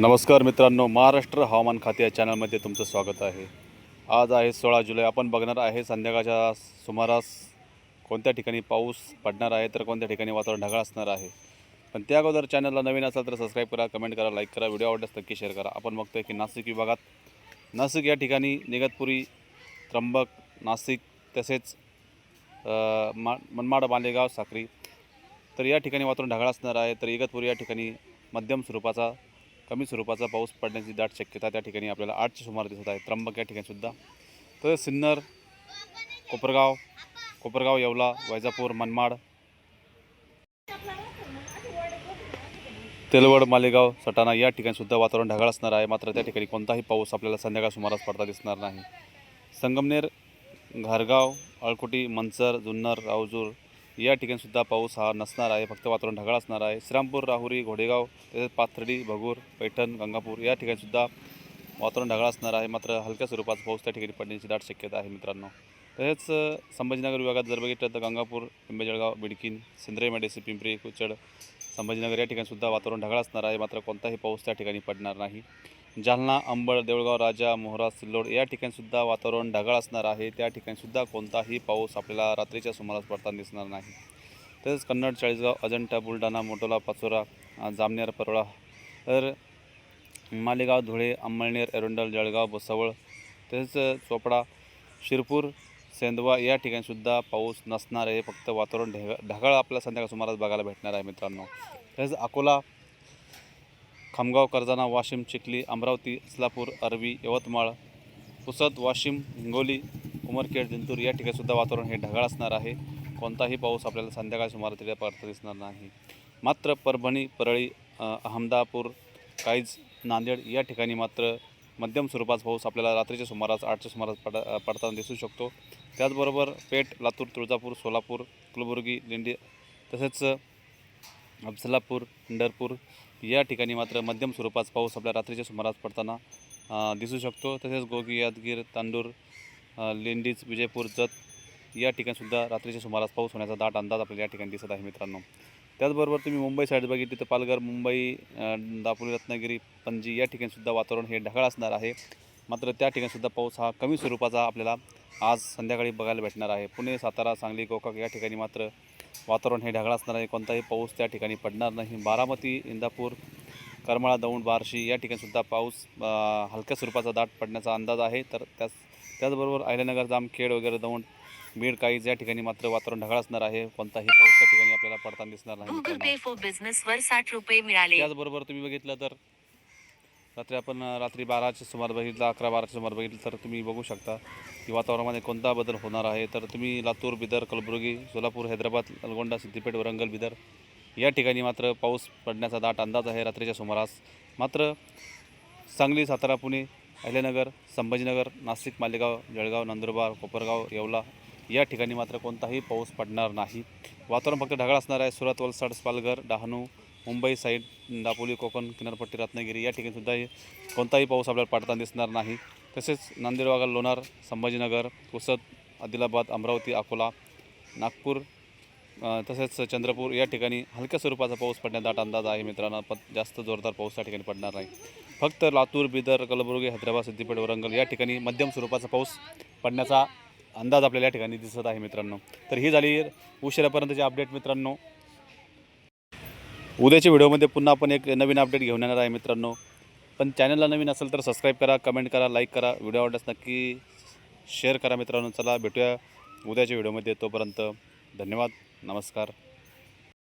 नमस्कार मित्रांनो महाराष्ट्र हवामान खाते या चॅनलमध्ये तुमचं स्वागत आहे. आज आहे सोळा जुलै आपण बघणार आहे संध्याकाळच्या सुमारास कोणत्या ठिकाणी पाऊस पडणार आहे तर कोणत्या ठिकाणी वातावरण ढगाळ असणार आहे. पण त्या अगोदर चॅनलला नवीन असाल तर सबस्क्राईब करा कमेंट करा लाईक करा व्हिडिओ आवडल्यास नक्की शेअर करा. आपण बघतोय की नाशिक विभागात नाशिक या ठिकाणी निगतपुरी त्र्यंबक नाशिक तसेच मा मनमाड मालेगाव साक्री तर या ठिकाणी वातावरण ढगाळ असणार आहे. तर इगतपुरी या ठिकाणी मध्यम स्वरूपाचा कमी स्वरूपाचा पाऊस पडण्याची दाट शक्यता त्या ठिकाणी आपल्याला आठच्या सुमार दिसत आहे. त्र्यंबक या ठिकाणीसुद्धा तर सिन्नर कोपरगाव कोपरगाव येवला वैजापूर मनमाड तेलवड मालेगाव सटाणा या ठिकाणीसुद्धा वातावरण ढगाळ असणार आहे. मात्र त्या ठिकाणी कोणताही पाऊस आपल्याला संध्याकाळ सुमारास पडता दिसणार नाही. संगमनेर घारगाव अळकुटी मंचर जुन्नर रावजूर या ठिकाणीसुद्धा पाऊस हा नसणार आहे फक्त वातावरण ढगाळ असणार आहे. श्रीरामपूर राहुरी घोडेगाव तसेच पाथर्डी भगूर पैठण गंगापूर या ठिकाणीसुद्धा वातावरण ढगाळ असणार आहे. मात्र हलक्या स्वरूपाचा पाऊस त्या ठिकाणी पडण्याची दाट शक्यता आहे मित्रांनो. तसेच संभाजीनगर विभागात जर बघितलं तर गंगापूर पिंबेजळगाव बिडकीन सिंद्रे मेडेसी पिंपरी कुचड संभाजीनगर या ठिकाणीसुद्धा वातावरण ढगाळ असणार आहे. मात्र कोणताही पाऊस त्या ठिकाणी पडणार नाही. जालना अंबड देऊळगाव राजा मोहरा सिल्लोड या ठिकाणीसुद्धा वातावरण ढगाळ असणार आहे. त्या ठिकाणीसुद्धा कोणताही पाऊस आपल्याला रात्रीच्या सुमारास पडताना दिसणार नाही. तसेच कन्नड चाळीसगाव अजंठा बुलढाणा मोटोला पाचोरा जामनेर परोळा तर मालेगाव धुळे अंमळनेर एरोंडल जळगाव भुसावळ तसेच चोपडा शिरपूर सेंदवा या ठिकाणीसुद्धा पाऊस नसणार आहे. फक्त वातावरण ढग ढगाळ आपल्याला संध्याकाळ सुमारास बघायला भेटणार आहे मित्रांनो. तसेच अकोला खामगाव कर्जाना वाशिम चिखली अमरावती इस्लापूर अरबी यवतमाळ पुसद वाशिम हिंगोली उमरखेड जिंतूर या ठिकाणी सुद्धा वातावरण हे ढगाळ असणार आहे. कोणताही पाऊस आपल्याला संध्याकाळी सुमारे तिथे पडता दिसणार नाही. मात्र परभणी परळी अहमदापूर काईज नांदेड या ठिकाणी मात्र मध्यम स्वरूपाचा पाऊस आपल्याला रात्रीच्या सुमारास आठच्या सुमारास पड पडताना दिसू शकतो. त्याचबरोबर पेठ लातूर तुळजापूर सोलापूर कुलबुर्गी लिंडी तसेच अफजलापूर पंढरपूर या ठिकाणी मात्र मध्यम स्वरूपाचा पाऊस आपल्या रात्रीच्या सुमारास पडताना दिसू शकतो. तसेच गोगी यादगीर तांदूर लेंडीज विजयपूर जत या ठिकाणीसुद्धा रात्रीच्या सुमारास पाऊस होण्याचा दाट अंदाज आपल्याला या ठिकाणी दिसत आहे मित्रांनो. त्याचबरोबर तुम्ही मुंबई साईड बघितली तर पालघर मुंबई दापोली रत्नागिरी पणजी या ठिकाणीसुद्धा वातावरण हे ढगाळ असणार आहे. मात्र त्या ठिकाणीसुद्धा पाऊस हा कमी स्वरूपाचा आपल्याला आज संध्याकाळी बघायला भेटणार आहे. पुणे सातारा सांगली गोकाक या ठिकाणी मात्र वातावरण हे ढगाळ असणार आहे. कोणताही पाऊस त्या ठिकाणी पडणार नाही. बारामती इंदापूर करमाळा दौंड बार्शी या ठिकाणीसुद्धा पाऊस हलक्या स्वरूपाचा दाट पडण्याचा अंदाज आहे. तर त्याच त्याचबरोबर अहिल्यानगर जामखेड वगैरे दौंड बीड काहीच या ठिकाणी मात्र वातावरण ढगाळ असणार आहे. कोणताही पाऊस त्या ठिकाणी आपल्याला पडताना दिसणार नाही. गुगल. पे फॉर बिझनेस वर साठ रुपये मिळाले. त्याचबरोबर तुम्ही बघितलं तर रात्री आपण रात्री बाराच्या सुमार बघितलं अकरा बाराच्या सुमार बघितलं तर तुम्ही बघू शकता की वातावरणामध्ये कोणता बदल होणार आहे. तर तुम्ही लातूर बिदर कलबुर्गी सोलापूर हैदराबाद अलगोंडा सिद्धिपेठ वरंगल बिदर या ठिकाणी मात्र पाऊस पडण्याचा दाट अंदाज आहे रात्रीच्या सुमारास. मात्र सांगली सातारा पुणे अहिल्यानगर संभाजीनगर नाशिक मालेगाव जळगाव नंदुरबार कोपरगाव येवला या ठिकाणी मात्र कोणताही पाऊस पडणार नाही. वातावरण फक्त ढगाळ असणार आहे. सुरत वलसाड पालघर डहाणू मुंबई साईड दापोली कोकण किनारपट्टी रत्नागिरी या ठिकाणी सुद्धा कोणताही पाऊस आपल्याला पडताना दिसणार नाही. तसेच नांदेडवागा लोणार संभाजीनगर पुसद आदिलाबाद अमरावती अकोला नागपूर तसेच चंद्रपूर या ठिकाणी हलक्या स्वरूपाचा पाऊस पडण्याचा दाट अंदाज आहे मित्रांनो. पण जास्त जोरदार पाऊस त्या ठिकाणी पडणार नाही. फक्त लातूर बिदर कलबुर्गी हैदराबाद सिद्दीपेठ वरंगल या ठिकाणी मध्यम स्वरूपाचा पाऊस पडण्याचा अंदाज आपल्याला या ठिकाणी दिसत आहे मित्रांनो. तर ही झाली उशिरापर्यंतची अपडेट मित्रांनो. उद्याच्या व्हिडिओमध्ये पुन्हा आपण एक नवीन अपडेट घेऊन येणार आहे मित्रांनो. पण चॅनलला नवीन असेल तर सबस्क्राईब करा कमेंट करा लाईक करा. व्हिडिओ आवडल्यास नक्की शेअर करा मित्रांनो. चला भेटूया उद्याच्या व्हिडिओमध्ये तोपर्यंत धन्यवाद नमस्कार.